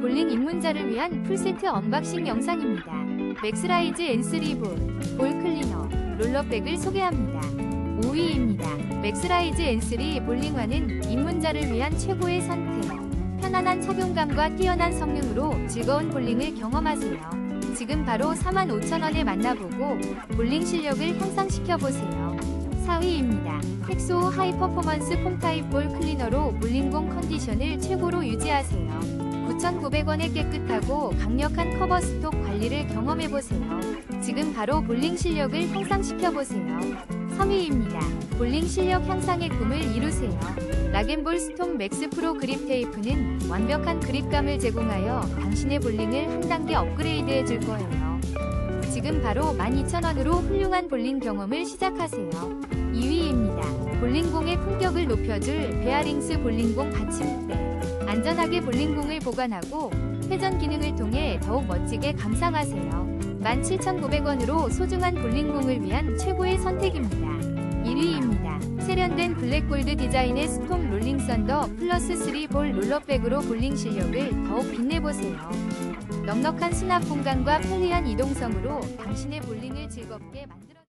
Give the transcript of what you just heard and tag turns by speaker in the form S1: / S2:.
S1: 볼링 입문자를 위한 풀세트 언박싱 영상입니다. 맥스라이즈 N3 볼, 볼 클리너, 롤러백을 소개합니다. 5위입니다. 맥스라이즈 N3 볼링화는 입문자를 위한 최고의 선택. 편안한 착용감과 뛰어난 성능으로 즐거운 볼링을 경험하세요. 지금 바로 45,000원에 만나보고 볼링 실력을 향상시켜보세요. 4위입니다. 텍소 하이 퍼포먼스 폼타입 볼 클리너로 볼링공 컨디션을 최고로 유지하세요. 9,900원의 깨끗하고 강력한 커버 스톡 관리를 경험해보세요. 지금 바로 볼링 실력을 향상시켜보세요. 3위입니다. 볼링 실력 향상의 꿈을 이루세요. 락앤볼 스톰 맥스 프로 그립 테이프는 완벽한 그립감을 제공하여 당신의 볼링을 한 단계 업그레이드 해줄 거예요. 지금 바로 12,000원으로 훌륭한 볼링 경험을 시작하세요. 2위입니다. 볼링공의 품격을 높여줄 베어링스 볼링공 받침대. 안전하게 볼링공을 보관하고 회전 기능을 통해 더욱 멋지게 감상하세요. 17,900원으로 소중한 볼링공을 위한 최고의 선택입니다. 1위입니다. 세련된 블랙골드 디자인의 스톰 롤링 썬더 플러스 3볼 롤러백으로 볼링 실력을 더욱 빛내보세요. 넉넉한 수납 공간과 편리한 이동성으로 당신의 볼링을 즐겁게 만들어